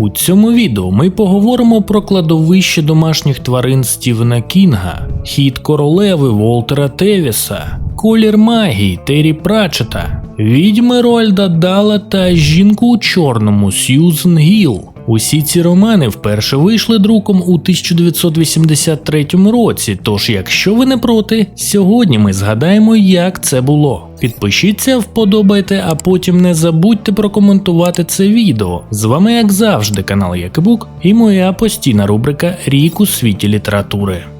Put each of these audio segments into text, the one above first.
У цьому відео ми поговоримо про кладовище домашніх тварин Стівена Кінга, хід королеви Волтера Тевіса, колір магії Террі Прачета, відьми Рольда Дала та жінку у чорному Сьюзен Гіл. Усі ці романи вперше вийшли друком у 1983 році. Тож, якщо ви не проти, сьогодні ми згадаємо, як це було. Підпишіться, вподобайте, а потім не забудьте прокоментувати це відео. З вами, як завжди, канал Якибук і моя постійна рубрика Рік у світі літератури. –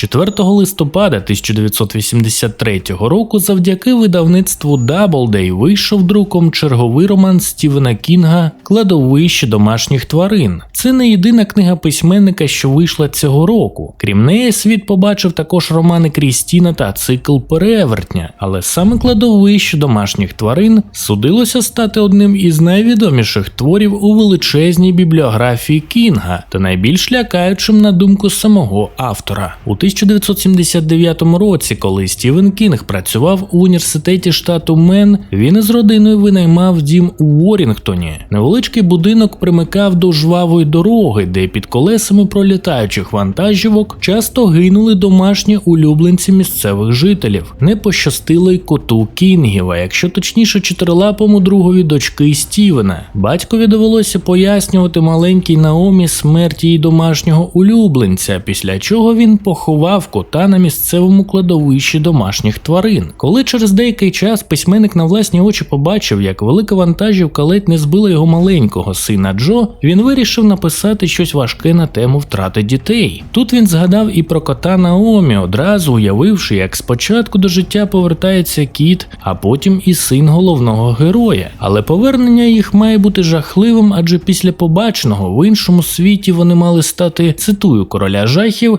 4 листопада 1983 року завдяки видавництву Doubleday вийшов друком черговий роман Стівена Кінга Кладовище домашніх тварин. Це не єдина книга письменника, що вийшла цього року. Крім неї, світ побачив також романи Крістіна та цикл Перевертня, але саме кладовище домашніх тварин судилося стати одним із найвідоміших творів у величезній бібліографії Кінга та найбільш лякаючим на думку самого автора. У 1979 році, коли Стівен Кінг працював у університеті штату Мен, він із родиною винаймав дім у Уорінгтоні. Невеличкий будинок примикав до жвавої дороги, де під колесами пролітаючих вантажівок часто гинули домашні улюбленці місцевих жителів. Не пощастило й коту Кінгів, а якщо точніше чотирилапому другові дочки Стівена. Батькові довелося пояснювати маленькій Наомі смерть її домашнього улюбленця, після чого він поховав кота на місцевому кладовищі домашніх тварин. Коли через деякий час письменник на власні очі побачив, як велика вантажівка ледь не збила його маленького сина Джо, він вирішив написати щось важке на тему втрати дітей. Тут він згадав і про кота Наомі, одразу уявивши, як спочатку до життя повертається кіт, а потім і син головного героя. Але повернення їх має бути жахливим, адже після побаченого в іншому світі вони мали стати цитую короля жахів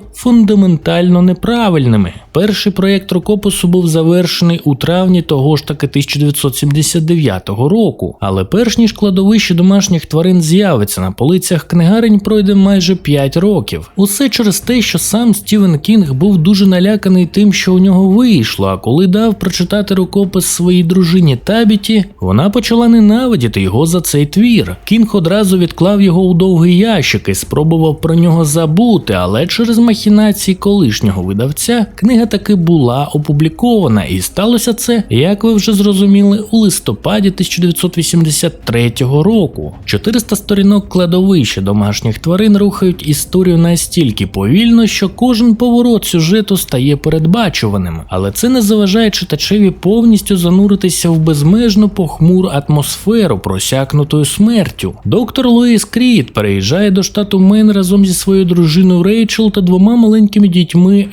фундаментально неправильними. Перший проєкт рукопису був завершений у травні того ж таки 1979 року, але перш ніж кладовище домашніх тварин з'явиться на полицях книгарень, пройде майже 5 років. Усе через те, що сам Стівен Кінг був дуже наляканий тим, що у нього вийшло. А коли дав прочитати рукопис своїй дружині Табіті, вона почала ненавидіти його за цей твір. Кінг одразу відклав його у довгий ящик і спробував про нього забути, але через махінації колишнього видавця книга таки була опублікована, і сталося це, як ви вже зрозуміли, у листопаді 1983 року. 400 сторінок кладовища домашніх тварин рухають історію настільки повільно, що кожен поворот сюжету стає передбачуваним, але це не заважає читачеві повністю зануритися в безмежну похмуру атмосферу, просякнутою смертю. Доктор Луїс Кріт переїжджає до штату Мейн разом зі своєю дружиною Рейчел та двома маленькими дітьми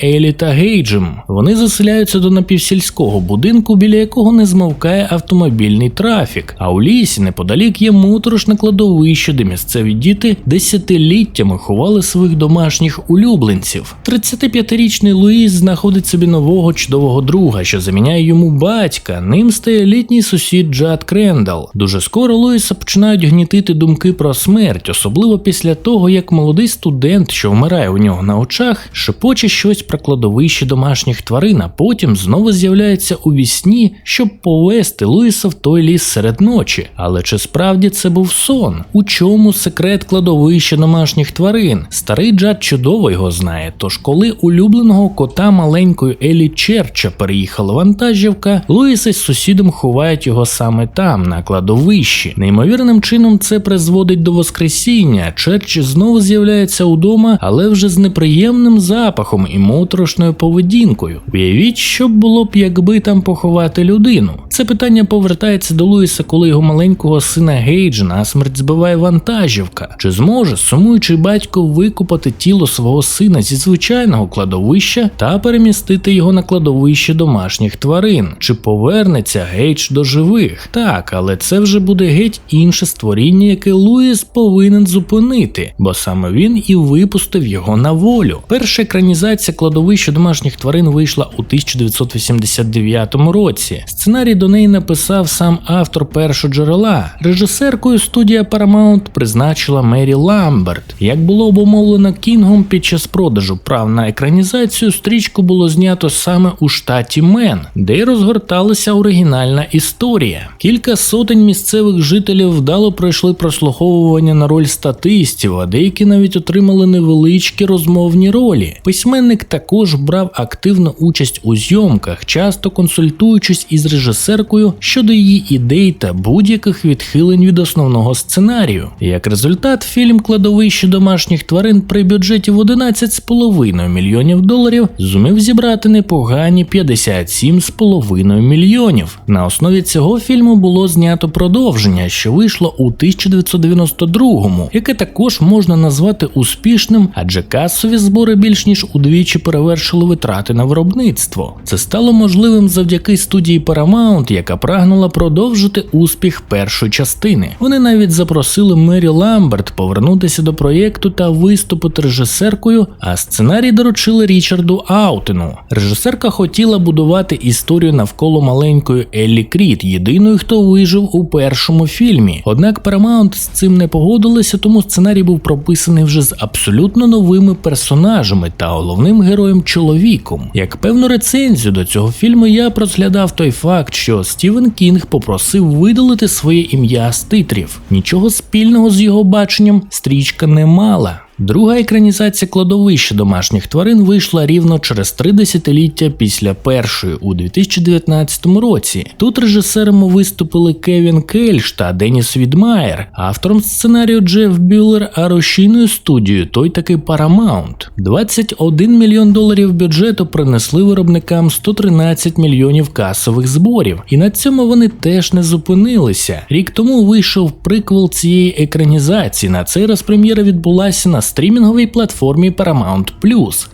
Елі та Гейджем. Вони заселяються до напівсільського будинку, біля якого не змовкає автомобільний трафік. А у лісі неподалік є моторошне кладовище, де місцеві діти десятиліттями ховали своїх домашніх улюбленців. 35-річний Луїс знаходить собі нового чудового друга, що заміняє йому батька. Ним стає літній сусід Джад Крендал. Дуже скоро Луїса починають гнітити думки про смерть, особливо після того, як молодий студент, що вмирає у нього на очах, шепоче щось про кладовище домашніх тварин, а потім знову з'являється у вісні, щоб повести Луїса в той ліс серед ночі. Але чи справді це був сон? У чому секрет кладовища домашніх тварин? Старий Джад чудово його знає. Тож, коли улюбленого кота маленької Елі Черча переїхала вантажівка, Луїс із сусідом ховають його саме там, на кладовищі. Неймовірним чином це призводить до воскресіння. Черч знову з'являється удома, але вже з неприємним запахом і моторошною поведінкою. Уявіть, що було б, якби там поховати людину. Це питання повертається до Луїса, коли його маленького сина Гейджа насмерть збиває вантажівка. Чи зможе сумуючий батько викопати тіло свого сина зі звичайного кладовища та перемістити його на кладовище домашніх тварин? Чи повернеться Гейдж до живих? Так, але це вже буде геть інше створіння, яке Луїс повинен зупинити, бо саме він і випустив його на волю. Перша екранізація екранізація кладовища домашніх тварин вийшла у 1989 році. Сценарій до неї написав сам автор першого джерела. Режисеркою студія Paramount призначила Мері Ламберт. Як було обумовлено Кінгом під час продажу прав на екранізацію, стрічку було знято саме у штаті Мен, де й розгорталася оригінальна історія. Кілька сотень місцевих жителів вдало пройшли прослуховування на роль статистів, а деякі навіть отримали невеличкі розмовні ролі. Письменник також брав активну участь у зйомках, часто консультуючись із режисеркою щодо її ідей та будь-яких відхилень від основного сценарію. Як результат, фільм Кладовище домашніх тварин при бюджеті в 11,5 мільйонів доларів зумів зібрати непогані 57,5 мільйонів. На основі цього фільму було знято продовження, що вийшло у 1992-му, яке також можна назвати успішним, адже касові збори більш ніж удвічі перевершили витрати на виробництво. Це стало можливим завдяки студії Paramount, яка прагнула продовжити успіх першої частини. Вони навіть запросили Мері Ламберт повернутися до проєкту та виступити режисеркою, а сценарій доручили Річарду Аутену. Режисерка хотіла будувати історію навколо маленької Еллі Кріт, єдиної, хто вижив у першому фільмі. Однак Paramount з цим не погодилися, тому сценарій був прописаний вже з абсолютно новими персонажами та головним героєм чоловіком. Як певну рецензію до цього фільму я розглядав той факт, що Стівен Кінг попросив видалити своє ім'я з титрів. Нічого спільного з його баченням стрічка не мала. Друга екранізація кладовища домашніх тварин вийшла рівно через три десятиліття після першої у 2019 році. Тут режисерами виступили Кевін Кельш та Деніс Відмаєр, автором сценарію Джеф Бюллер, а рушійною студією той таки Paramount. 21 мільйон доларів бюджету принесли виробникам 113 мільйонів касових зборів, і на цьому вони теж не зупинилися. Рік тому вийшов приквел цієї екранізації. На цей раз прем'єра відбулася на стрімінговій платформі Paramount+.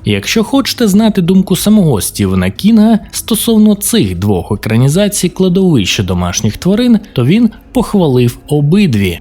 Якщо хочете знати думку самого Стівена Кінга стосовно цих двох екранізацій кладовища домашніх тварин, то він похвалив обидві.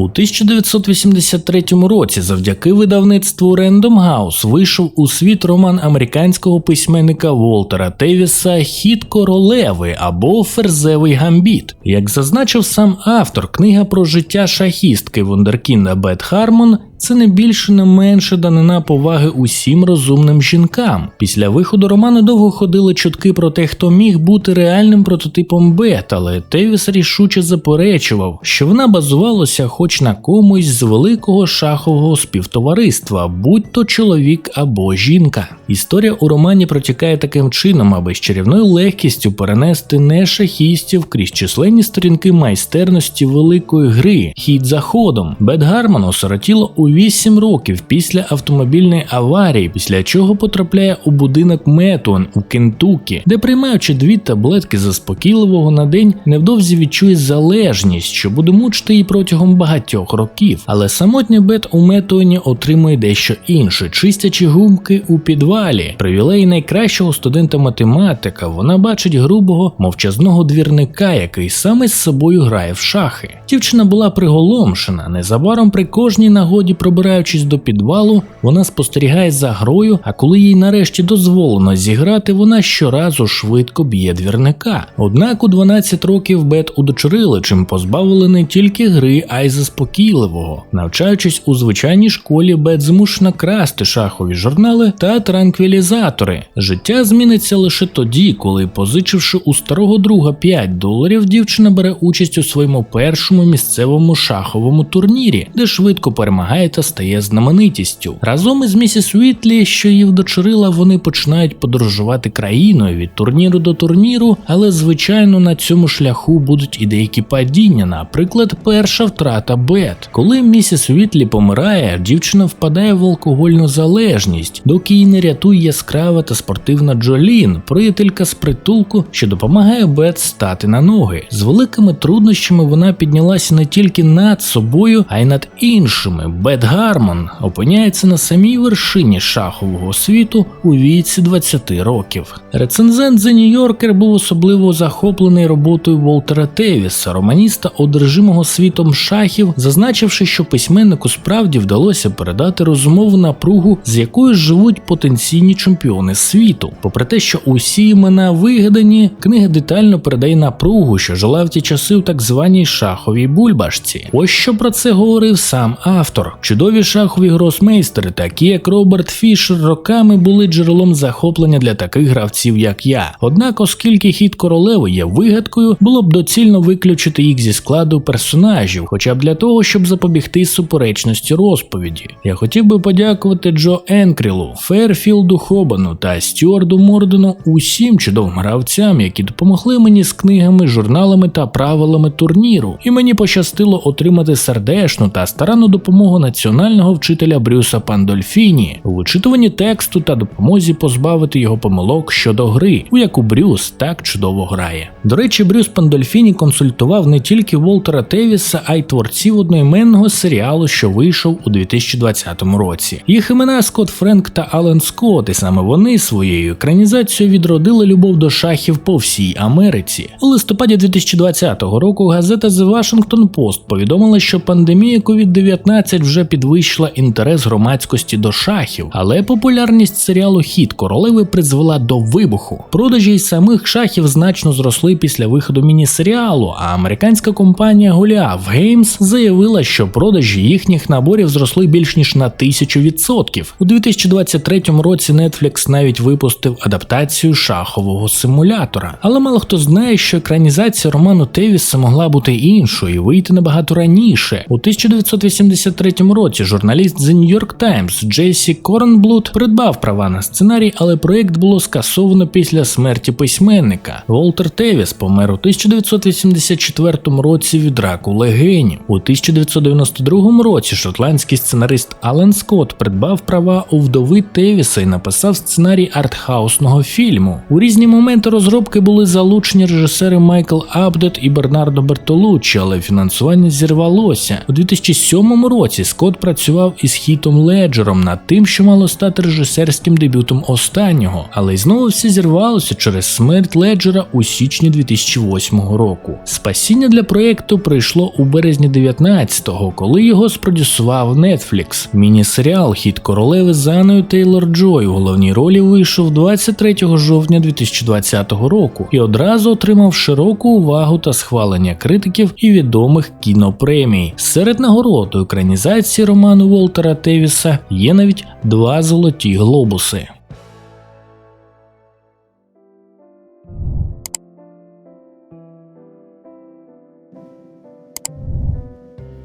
У 1983 році завдяки видавництву Random House вийшов у світ роман американського письменника Волтера Тевіса Хід королеви або Ферзевий гамбіт. Як зазначив сам автор, книга про життя шахістки Вундеркінда Бет Хармон це не більше не менше данина поваги усім розумним жінкам. Після виходу роману довго ходили чутки про те, хто міг бути реальним прототипом Бет, але Тевіс рішуче заперечував, що вона базувалася хоч на комусь з великого шахового співтовариства, будь то чоловік або жінка. Історія у романі протікає таким чином, аби з чарівною легкістю перенести не шахістів крізь численні сторінки майстерності великої гри, хід за ходом. Бет Гарман осиротіло у 8 років після автомобільної аварії, після чого потрапляє у будинок Метуан у Кентукі, де приймаючи дві таблетки заспокійливого на день, невдовзі відчує залежність, що буде мучити її протягом багатьох років. Але самотня Бет у Метуані отримує дещо інше, чистячи гумки у підвалі. Привілеї найкращого студента математика вона бачить грубого мовчазного двірника, який саме з собою грає в шахи. Дівчина була приголомшена. Незабаром при кожній нагоді пробираючись до підвалу, вона спостерігає за грою, а коли їй нарешті дозволено зіграти, вона щоразу швидко б'є двірника. Однак у 12 років Бет удочерили, чим позбавили не тільки гри, а й заспокійливого. Навчаючись у звичайній школі, Бет змушена красти шахові журнали та транквілізатори. Життя зміниться лише тоді, коли, позичивши у старого друга 5 доларів, дівчина бере участь у своєму першому місцевому шаховому турнірі, де швидко перемагає та стає знаменитістю. Разом із місіс Уітлі, що її вдочерила, вони починають подорожувати країною від турніру до турніру, але звичайно на цьому шляху будуть і деякі падіння. Наприклад, перша втрата Бет. Коли місіс Уітлі помирає, дівчина впадає в алкогольну залежність, доки її не рятує яскрава та спортивна Джолін, приятелька з притулку, що допомагає Бет стати на ноги. З великими труднощами вона піднялася не тільки над собою, а й над іншими. Бет Гармон опиняється на самій вершині шахового світу у віці 20 років. Рецензент The New Yorker був особливо захоплений роботою Волтера Тевіса, романіста, одержимого світом шахів, зазначивши, що письменнику справді вдалося передати розумову напругу, з якою живуть потенційні чемпіони світу. Попри те, що усі імена вигадані, книга детально передає напругу, що жила в ті часи у так званій шаховій бульбашці. Ось що про це говорив сам автор. Чудові шахові гросмейстери, такі як Роберт Фішер, роками були джерелом захоплення для таких гравців, як я. Однак, оскільки хід королеви є вигадкою, було б доцільно виключити їх зі складу персонажів, хоча б для того, щоб запобігти суперечності розповіді. Я хотів би подякувати Джо Енкрілу, Ферфілду Хобану та Стюарду Мордену усім чудовим гравцям, які допомогли мені з книгами, журналами та правилами турніру, і мені пощастило отримати сердечну та старанну допомогу національного вчителя Брюса Пандольфіні у вичитуванні тексту та допомозі позбавити його помилок щодо гри, у яку Брюс так чудово грає. До речі, Брюс Пандольфіні консультував не тільки Волтера Тевіса, а й творців одноіменного серіалу, що вийшов у 2020 році. Їх імена Скотт Френк та Ален Скотт, і саме вони своєю екранізацією відродили любов до шахів по всій Америці. У листопаді 2020 року газета The Washington Post повідомила, що пандемія COVID-19 вже підвищила інтерес громадськості до шахів, але популярність серіалу Хід королеви призвела до вибуху. Продажі й самих шахів значно зросли після виходу міні-серіалу, а американська компанія Goliath Games заявила, що продажі їхніх наборів зросли більш ніж на тисячу відсотків. У 2023 році Netflix навіть випустив адаптацію шахового симулятора. Але мало хто знає, що екранізація роману Тевіса могла бути іншою і вийти набагато раніше. У 1983 році журналіст The New York Times Джейсі Корнблуд придбав права на сценарій, але проєкт було скасовано після смерті письменника. Волтер Тевіс помер у 1984 році від раку легенів. У 1992 році шотландський сценарист Ален Скотт придбав права у вдови Тевіса і написав сценарій артхаусного фільму. У різні моменти розробки були залучені режисери Майкл Абдет і Бернардо Бертолуччі, але фінансування зірвалося. У 2007 році Скотт працював із Хітом Леджером над тим, що мало стати режисерським дебютом останнього, але й знову все зірвалося через смерть Леджера у січні 2008 року. Спасіння для проєкту прийшло у березні 19-го, коли його спродюсував Netflix. Міні-серіал Хід королеви з Анною Тейлор Джой у головній ролі вийшов 23 жовтня 2020 року і одразу отримав широку увагу та схвалення критиків і відомих кінопремій. Серед нагород у екранізації роману Волтера Тевіса є навіть два золоті глобуси.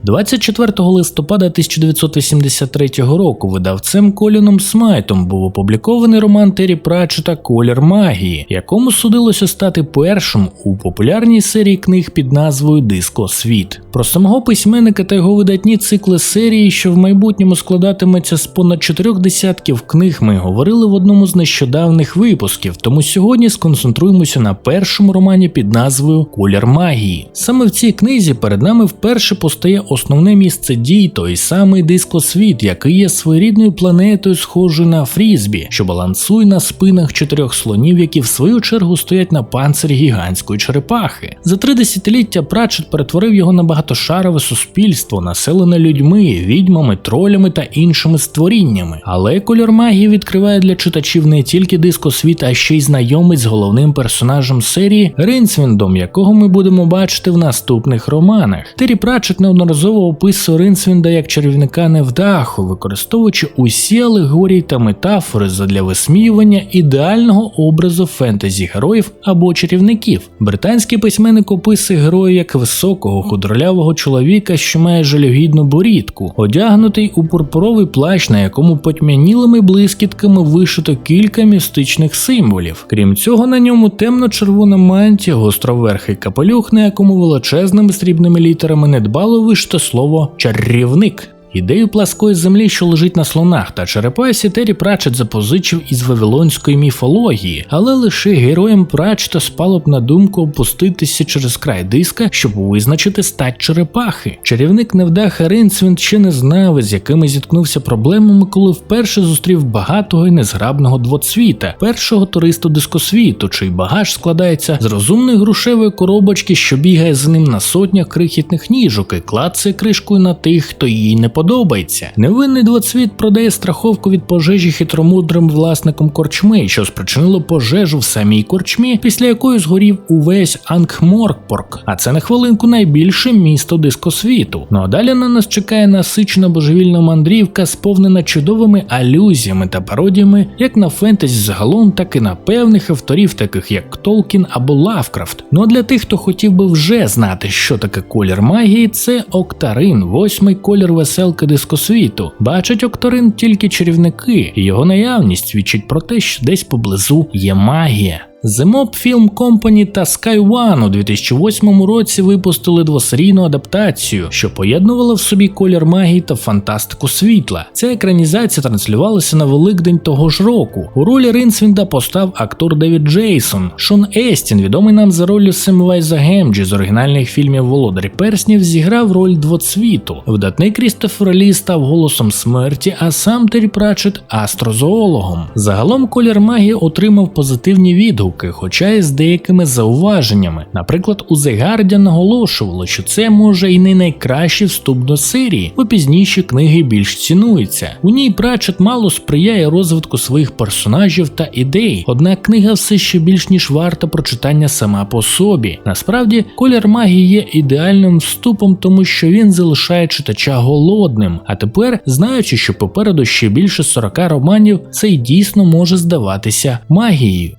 24 листопада 1983 року видавцем Коліном Смайтом був опублікований роман Террі Пратчета Колір магії, якому судилося стати першим у популярній серії книг під назвою Диско Світ. Про самого письменника та його видатні цикли серії, що в майбутньому складатиметься з понад чотирьох десятків книг, ми говорили в одному з нещодавних випусків. Тому сьогодні сконцентруємося на першому романі під назвою Колір магії. Саме в цій книзі перед нами вперше постає основне місце дій той самий дискосвіт, який є своєрідною планетою, схожою на Фрізбі, що балансує на спинах чотирьох слонів, які в свою чергу стоять на панцирі гігантської черепахи. За три десятиліття Пратчет перетворив його на багатошарове суспільство, населене людьми, відьмами, тролями та іншими створіннями. Але кольор магії відкриває для читачів не тільки дискосвіт, а ще й знайомить з головним персонажем серії Рейнсвіндом, якого ми будемо бачити в наступних романах. Террі Пратчет неодноразово неодноразово описує Ринсвінда як чарівника невдаху, використовуючи усі алегорії та метафори задля висміювання ідеального образу фентезі героїв або чарівників. Британський письменник описує героя як високого, худролявого чоловіка, що має жалюгідну борідку, одягнутий у пурпуровий плащ, на якому потьмянілими блискітками вишито кілька містичних символів. Крім цього, на ньому темно-червона мантія, гостроверхий капелюх, на якому величезними срібними літерами недбало вишито слово чарівник. Ідею пласкої землі, що лежить на слонах та черепасі, Террі Пратчет запозичив із вавилонської міфології, але лише героям Пратчета спало б на думку опуститися через край диска, щоб визначити стать черепахи. Чарівник невдаха Ринцвінд ще не знав, з якими зіткнувся проблемами, коли вперше зустрів багатого і незграбного двоцвіта, першого туристу дискосвіту, чий багаж складається з розумної грушевої коробочки, що бігає з ним на сотнях крихітних ніжок і клацає кришкою на тих, хто їй не подобається подобається. Невинний двоцвіт продає страховку від пожежі хитромудрим власником корчми, що спричинило пожежу в самій корчмі, після якої згорів увесь Ангморкпорк. А це на хвилинку найбільше місто дискосвіту. Ну а далі на нас чекає насичена божевільна мандрівка, сповнена чудовими алюзіями та пародіями, як на фентезі загалом, так і на певних авторів, таких як Толкін або Лавкрафт. Ну а для тих, хто хотів би вже знати, що таке колір магії, це Октарин, восьмий колір веселки дискосвіту. Бачать Окторин тільки чарівники, і його наявність свідчить про те, що десь поблизу є магія. The Mob Film Company та Sky One у 2008 році випустили двосерійну адаптацію, що поєднувала в собі колір магії та фантастику світла. Ця екранізація транслювалася на Великдень того ж року. У ролі Ринсвінда постав актор Девід Джейсон. Шон Естін, відомий нам за ролью Семвайза Гемджі з оригінальних фільмів Володарі Перснів, зіграв роль двоцвіту. Видатний Крістофер Лі став голосом смерті, а сам Террі Пратчет – астрозоологом. Загалом колір магії отримав позитивні відгуки відгуки, хоча й з деякими зауваженнями. Наприклад, у The Guardian наголошувало, що це може і не найкращий вступ до серії, бо пізніші книги більш цінуються. У ній Пратчет мало сприяє розвитку своїх персонажів та ідей, однак книга все ще більш ніж варта прочитання сама по собі. Насправді, колір магії є ідеальним вступом, тому що він залишає читача голодним. А тепер, знаючи, що попереду ще більше 40 романів, це й дійсно може здаватися магією.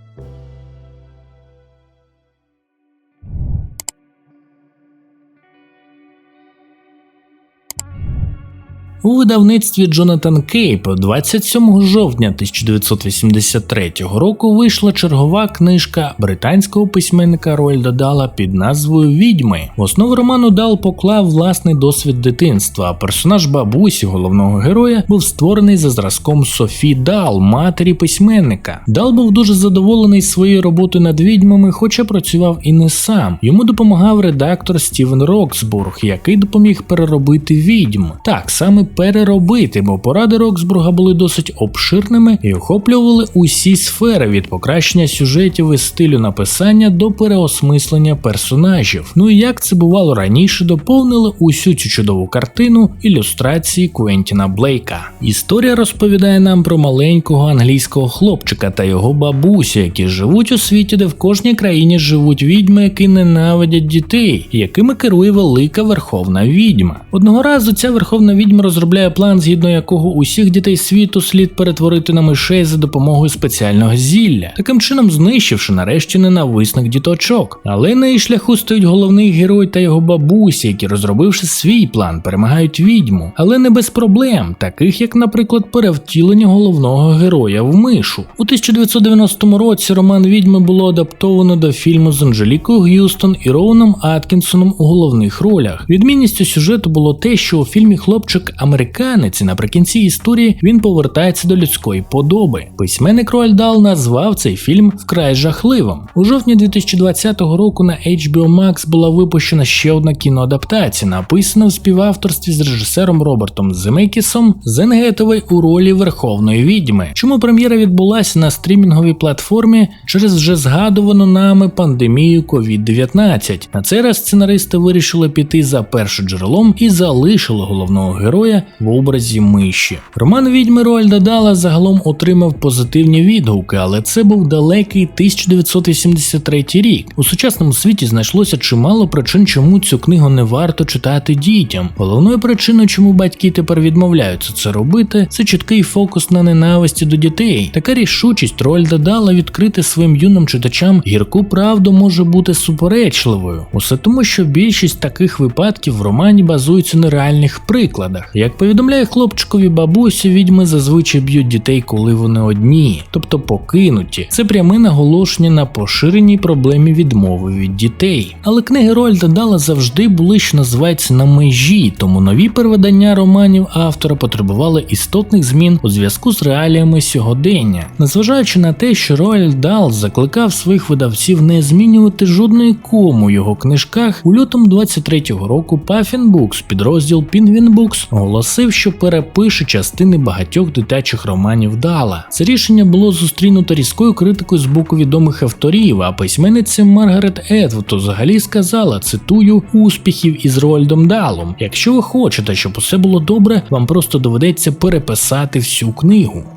У видавництві Джонатан Кейп 27 жовтня 1983 року вийшла чергова книжка британського письменника Ройльда Дала під назвою Відьми. В основу роману Дал поклав власний досвід дитинства, персонаж бабусі головного героя був створений за зразком Софі Дал, матері письменника. Дал був дуже задоволений своєю роботою над відьмами, хоча працював і не сам. Йому допомагав редактор Стівен Роксбург, який допоміг переробити відьм. Так саме переробити, бо поради Роксбурга були досить обширними і охоплювали усі сфери від покращення сюжетів і стилю написання до переосмислення персонажів. Ну і як це бувало раніше, доповнили усю цю чудову картину ілюстрації Квентіна Блейка. Історія розповідає нам про маленького англійського хлопчика та його бабусю, які живуть у світі, де в кожній країні живуть відьми, які ненавидять дітей, якими керує велика верховна відьма. Одного разу ця верховна відьма розробила розробляє план, згідно якого усіх дітей світу слід перетворити на мишей за допомогою спеціального зілля, таким чином знищивши нарешті ненависних діточок. Але на її шляху стоїть головний герой та його бабусі, які, розробивши свій план, перемагають відьму, але не без проблем, таких як, наприклад, перевтілення головного героя в мишу. У 1990 році роман Відьми було адаптовано до фільму з Анжелікою Г'юстон і Роуном Аткінсоном у головних ролях. Відмінністю сюжету було те, що у фільмі хлопчик американський американець, і наприкінці історії він повертається до людської подоби. Письменник Роальд Дал назвав цей фільм вкрай жахливим. У жовтні 2020 року на HBO Max була випущена ще одна кіноадаптація, написана в співавторстві з режисером Робертом Земекісом Зенгетовий у ролі Верховної відьми. Чому прем'єра відбулася на стрімінговій платформі через вже згадувану нами пандемію COVID-19. На цей раз сценаристи вирішили піти за першим джерелом і залишили головного героя в образі миші. Роман відьми Роальда Дала загалом отримав позитивні відгуки, але це був далекий 1983 рік. У сучасному світі знайшлося чимало причин, чому цю книгу не варто читати дітям. Головною причиною, чому батьки тепер відмовляються це робити, це чіткий фокус на ненависті до дітей. Така рішучість Роальда Дала відкрити своїм юним читачам гірку правду може бути суперечливою. Усе тому, що більшість таких випадків в романі базуються на реальних прикладах. Як повідомляє хлопчикові бабусі, відьми зазвичай б'ють дітей, коли вони одні, тобто покинуті. Це пряме наголошення на поширеній проблемі відмови від дітей. Але книги Рольда Дала завжди були, що називається на межі, тому нові переведення романів автора потребували істотних змін у зв'язку з реаліями сьогодення. Незважаючи на те, що Роальд Дал закликав своїх видавців не змінювати жодної кому його книжках, у лютому 23-го року Puffin Books, підрозділ Penguin Books, оголосив, що перепише частини багатьох дитячих романів Дала. Це рішення було зустрінуто різкою критикою з боку відомих авторів, а письменниця Маргарет Едвуд взагалі сказала: цитую успіхів із Роальдом Далом. Якщо ви хочете, щоб усе було добре, вам просто доведеться переписати всю книгу.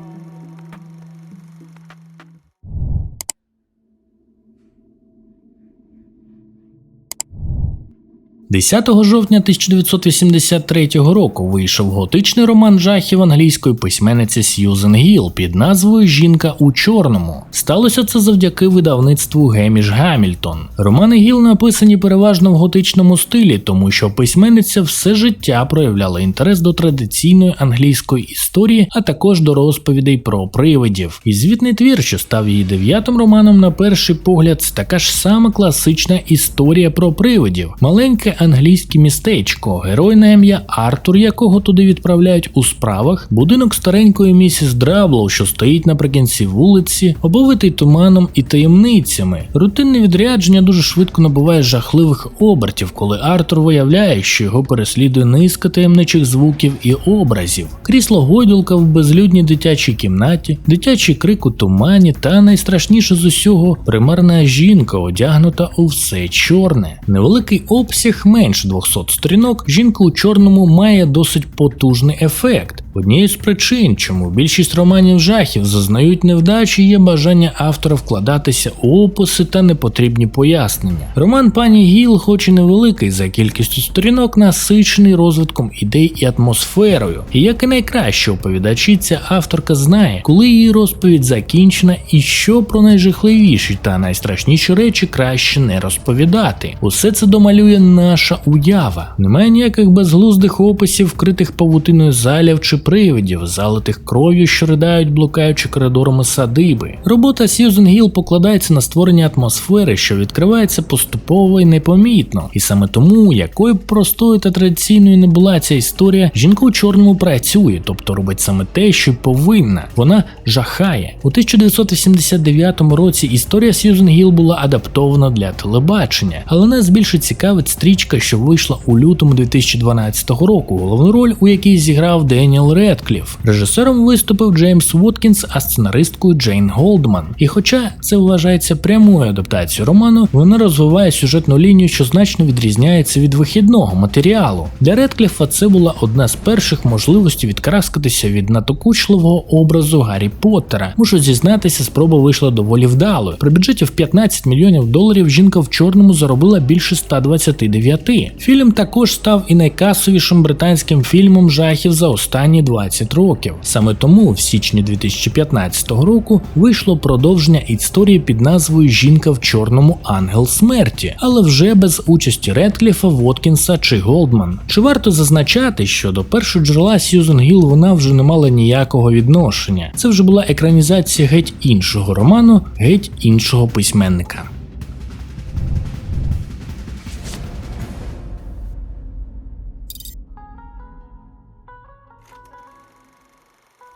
10 жовтня 1983 року вийшов готичний роман жахів англійської письменниці Сьюзен Гіл під назвою Жінка у чорному. Сталося це завдяки видавництву Геміш Гамільтон. Романи Гіл написані переважно в готичному стилі, тому що письменниця все життя проявляла інтерес до традиційної англійської історії, а також до розповідей про привидів. І звітний твір, що став її дев'ятим романом, на перший погляд, така ж сама класична історія про привидів. Маленьке англійське містечко, герой на ім'я Артур, якого туди відправляють у справах, будинок старенької місіс Драблоу, що стоїть наприкінці вулиці, оповитий туманом і таємницями. Рутинне відрядження дуже швидко набуває жахливих обертів, коли Артур виявляє, що його переслідує низка таємничих звуків і образів. Крісло гойдулка в безлюдній дитячій кімнаті, дитячий крик у тумані, та найстрашніше з усього примарна жінка, одягнута у все чорне. Невеликий обсяг менш 200 сторінок, жінка у чорному має досить потужний ефект. Однією з причин, чому більшість романів жахів зазнають невдачі, є бажання автора вкладатися у описи та непотрібні пояснення. Роман пані Гіл, хоч і невеликий за кількістю сторінок, насичений розвитком ідей і атмосферою. І як і найкраще оповідачі, ця авторка знає, коли її розповідь закінчена і що про найжахливіші та найстрашніші речі краще не розповідати. Усе це домалює наша уява. Немає ніяких безглуздих описів, вкритих павутиною залів чи привидів, залитих кров'ю, що ридають, блукаючи коридорами садиби. Робота Сьюзен Гіл покладається на створення атмосфери, що відкривається поступово і непомітно. І саме тому, якою б простою та традиційною не була ця історія, жінка у чорному працює, тобто робить саме те, що повинна. Вона жахає. У 1989 році історія Сьюзен Гіл була адаптована для телебачення, але нас більше цікавить стрічка, що вийшла у лютому 2012 року, головну роль у якій зіграв Деніел Редкліф. Режисером виступив Джеймс Воткінс, а сценаристкою Джейн Голдман. І хоча це вважається прямою адаптацією роману, вона розвиває сюжетну лінію, що значно відрізняється від вихідного матеріалу. Для Редкліфа це була одна з перших можливостей відкараскатися від надокучливого образу Гаррі Поттера. Мушу зізнатися, спроба вийшла доволі вдалою. При бюджеті в 15 мільйонів доларів жінка в чорному заробила більше 129. Фільм також став і найкасовішим британським фільмом жахів за останні 20 років. Саме тому в січні 2015 року вийшло продовження історії під назвою Жінка в чорному ангел смерті, але вже без участі Редкліфа, Воткінса чи Голдман. Чи варто зазначати, що до першого джерела Сьюзен Гіл вона вже не мала ніякого відношення? Це вже була екранізація геть іншого роману, геть іншого письменника.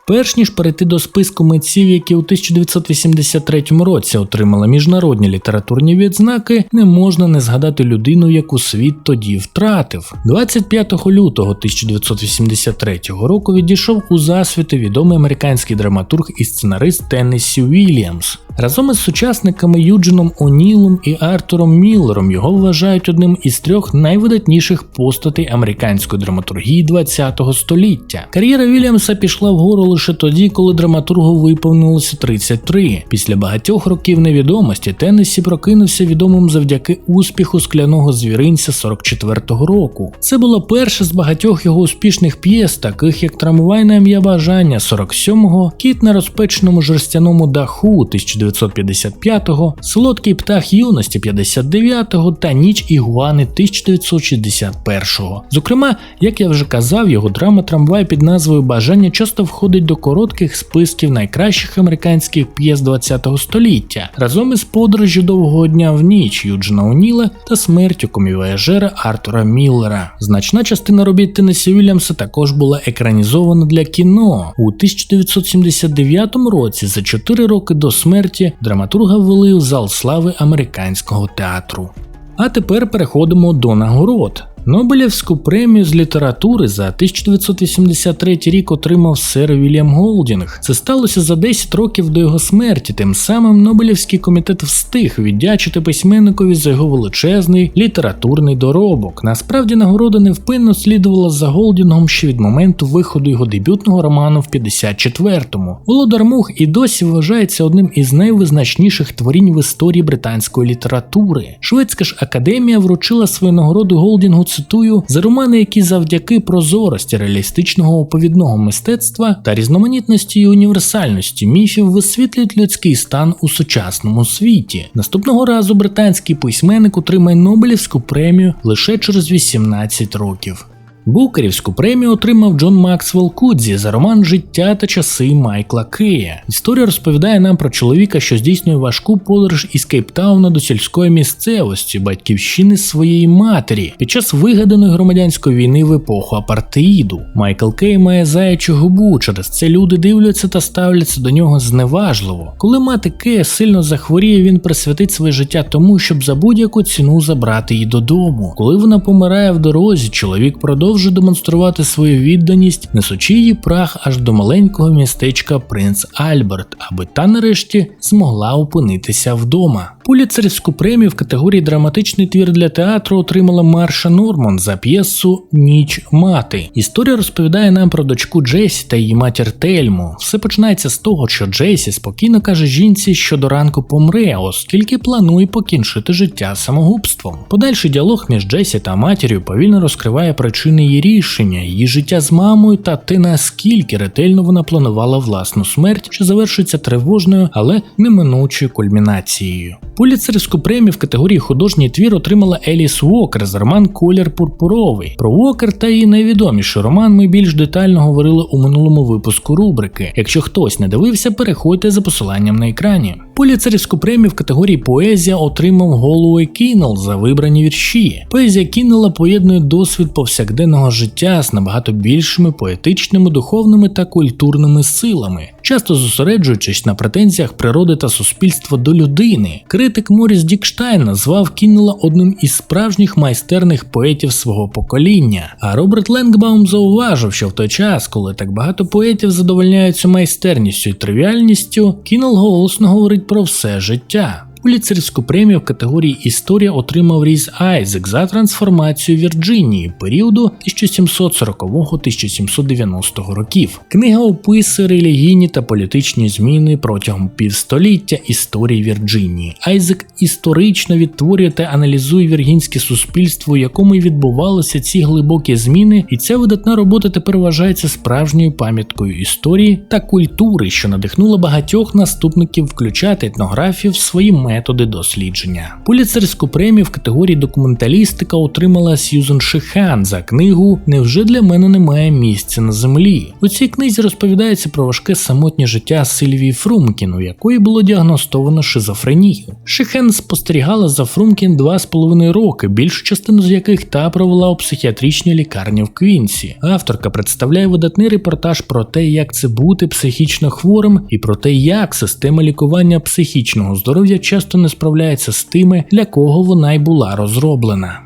Перш ніж перейти до списку митців, які у 1983 році отримали міжнародні літературні відзнаки, не можна не згадати людину, яку світ тоді втратив. 25 лютого 1983 року відійшов у засвіти відомий американський драматург і сценарист Теннесі Вільямс. Разом із сучасниками Юджином О'Нілом і Артуром Міллером його вважають одним із трьох найвидатніших постатей американської драматургії ХХ століття. Кар'єра Вільямса пішла вгору лише тоді, коли драматургу виповнилося 33. Після багатьох років невідомості Теннесі прокинувся відомим завдяки успіху скляного звіринця 44-го року. Це була перша з багатьох його успішних п'єс, таких як Трамвайне ім'я бажання 47-го, Кіт на розпеченому жерстяному даху 1955-го, Солодкий птах юності 59-го та Ніч Ігуани 1961-го. Зокрема, як я вже казав, його драма Трамвай під назвою Бажання часто входить до коротких списків найкращих американських п'єс ХХ століття, разом із подорожю довгого дня в ніч Юджина О'Ніла та смертю комівояжера Артура Міллера. Значна частина робіт Теннесі Вільямса також була екранізована для кіно. У 1979 році, за 4 роки до смерті, драматурга ввели в зал слави американського театру. А тепер переходимо до нагород. Нобелівську премію з літератури за 1983 рік отримав сер Вільям Голдінг. Це сталося за 10 років до його смерті. Тим самим Нобелівський комітет встиг віддячити письменникові за його величезний літературний доробок. Насправді нагорода невпинно слідувала за Голдінгом ще від моменту виходу його дебютного роману в 54-му. Володар Мух і досі вважається одним із найвизначніших творінь в історії британської літератури. Шведська ж академія вручила свою нагороду Голдінгу цитую за романи, які завдяки прозорості реалістичного оповідного мистецтва та різноманітності і універсальності міфів висвітлюють людський стан у сучасному світі. Наступного разу британський письменник отримає Нобелівську премію лише через 18 років. Букерівську премію отримав Джон Максвелл Кудзі за роман Життя та часи Майкла Кея. Історія розповідає нам про чоловіка, що здійснює важку подорож із Кейптауна до сільської місцевості, батьківщини своєї матері під час вигаданої громадянської війни в епоху апартеїду. Майкл Кей має заячу губу, через це люди дивляться та ставляться до нього зневажливо. Коли мати Кея сильно захворіє, він присвятить своє життя тому, щоб за будь-яку ціну забрати її додому. Коли вона помирає в дорозі, чоловік продовжує продовжує демонструвати свою відданість, несучи її прах аж до маленького містечка Принц Альберт, аби та нарешті змогла опинитися вдома. Пуліцерівську премію в категорії драматичний твір для театру отримала Марша Норман за п'єсу Ніч мати. Історія розповідає нам про дочку Джесі та її матір Тельму. Все починається з того, що Джесі спокійно каже жінці, що до ранку помре, оскільки планує покінчити життя самогубством. Подальший діалог між Джесі та матір'ю повільно розкриває причини її рішення, її життя з мамою та те, наскільки ретельно вона планувала власну смерть, що завершується тривожною, але неминучою кульмінацією. Пуліцерівську премію в категорії художній твір отримала Еліс Уокер за роман Колір Пурпуровий. Про Уокер та її найвідоміший роман ми більш детально говорили у минулому випуску рубрики. Якщо хтось не дивився, переходьте за посиланням на екрані. Пуліцерівську премію в категорії поезія отримав Голуей Кіннел за вибрані вірші. Поезія Кіннела поєднує досвід повсякденного життя з набагато більшими поетичними, духовними та культурними силами, часто зосереджуючись на претензіях природи та суспільства до людини. Критик Моріс Дікштайн назвав Кіннела одним із справжніх майстерних поетів свого покоління. А Роберт Ленгбаум зауважив, що в той час, коли так багато поетів задовольняються майстерністю і тривіальністю, Кіннел голосно говорить про все життя. Пуліцерську премію в категорії Історія отримав Різ Айзек за трансформацію Вірджинії періоду 1740-1790 років. Книга описує релігійні та політичні зміни протягом півстоліття історії Вірджинії. Айзек історично відтворює та аналізує віргінське суспільство, у якому й відбувалися ці глибокі зміни, і ця видатна робота тепер вважається справжньою пам'яткою історії та культури, що надихнула багатьох наступників включати етнографію в свої методи дослідження. Пуліцерську премію в категорії документалістика отримала Сьюзен Шихан за книгу Невже для мене немає місця на землі? У цій книзі розповідається про важке самотнє життя Сильвії Фрумкін, у якої було діагностовано шизофренію. Шихен спостерігала за Фрумкін два з половиною роки, більшу частину з яких та провела у психіатричній лікарні в Квінсі. Авторка представляє видатний репортаж про те, як це бути психічно хворим, і про те, як система лікування психічного здоров'я часто не справляється з тими, для кого вона й була розроблена.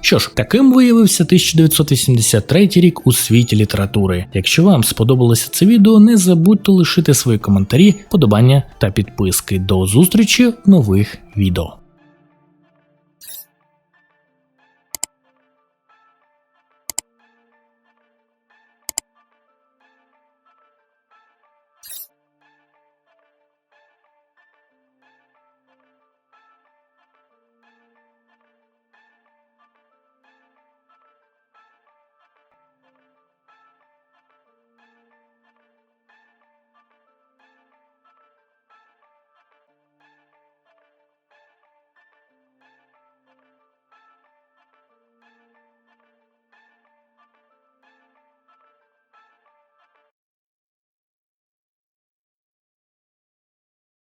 Що ж, таким виявився 1983 рік у світі літератури. Якщо вам сподобалося це відео, не забудьте лишити свої коментарі, подобання та підписки. До зустрічі в нових відео.